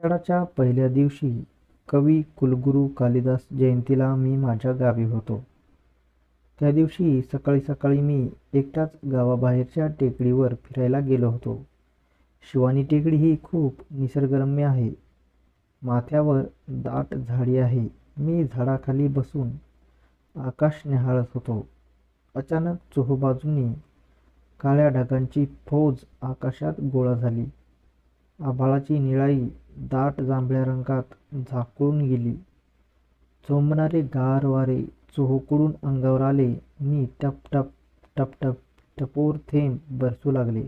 आषाढाच्या पहिल्या दिवशी कवी कुलगुरू कालिदास जयंतीला मी माझ्या गावी होतो. त्या दिवशी सकाळी सकाळी मी एकटाच गावाबाहेरच्या टेकडीवर फिरायला गेलो होतो. शिवानी टेकडी ही खूप निसर्गरम्य आहे. माथ्यावर दाट झाडी आहे. मी झाडाखाली बसून आकाश न्याहाळत होतो. अचानक चोहोबाजूंनी काळ्या ढगांची फौज आकाशात गोळा झाली. आभाळाची निळाई दाट जांभळ्या रंगात झाकळून गेली. चोंबणारे गार वारे चोहोकडून अंगावर आले मी टप टप टप टप टपोर थेंब बरसू लागले.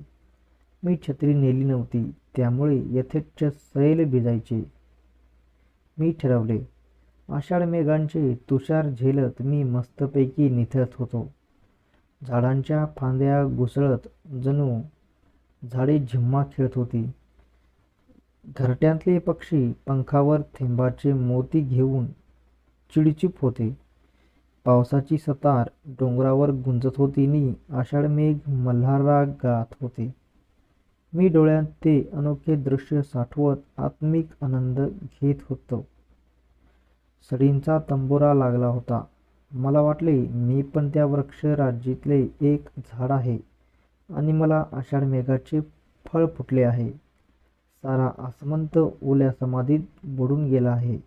मी छत्री नेली नव्हती त्यामुळे यथेच्छ सैल भिजायचे. मी ठरवले आषाढ मेघांचे तुषार झेलत मी मस्तपैकी निथळत होतो. झाडांच्या फांद्या घुसळत जणू झाडे झिम्मा खेळत होती. घरट्यातले पक्षी पंखावर थेंबाचे मोती घेऊन चिडचिप होते. पावसाची सतार डोंगरावर गुंजत होती नी आषाढ मेघ गात होते. मी डोळ्यात ते अनोखे दृश्य साठवत आत्मिक आनंद घेत होतो. सडींचा तंबोरा लागला होता. मला वाटले मी पण त्या वृक्ष राज्यातले एक झाड आहे आणि मला आषाढ मेघाचे फळ फुटले आहे. सारा आसमंत ओल्या समाधीत बुडून गेला आहे.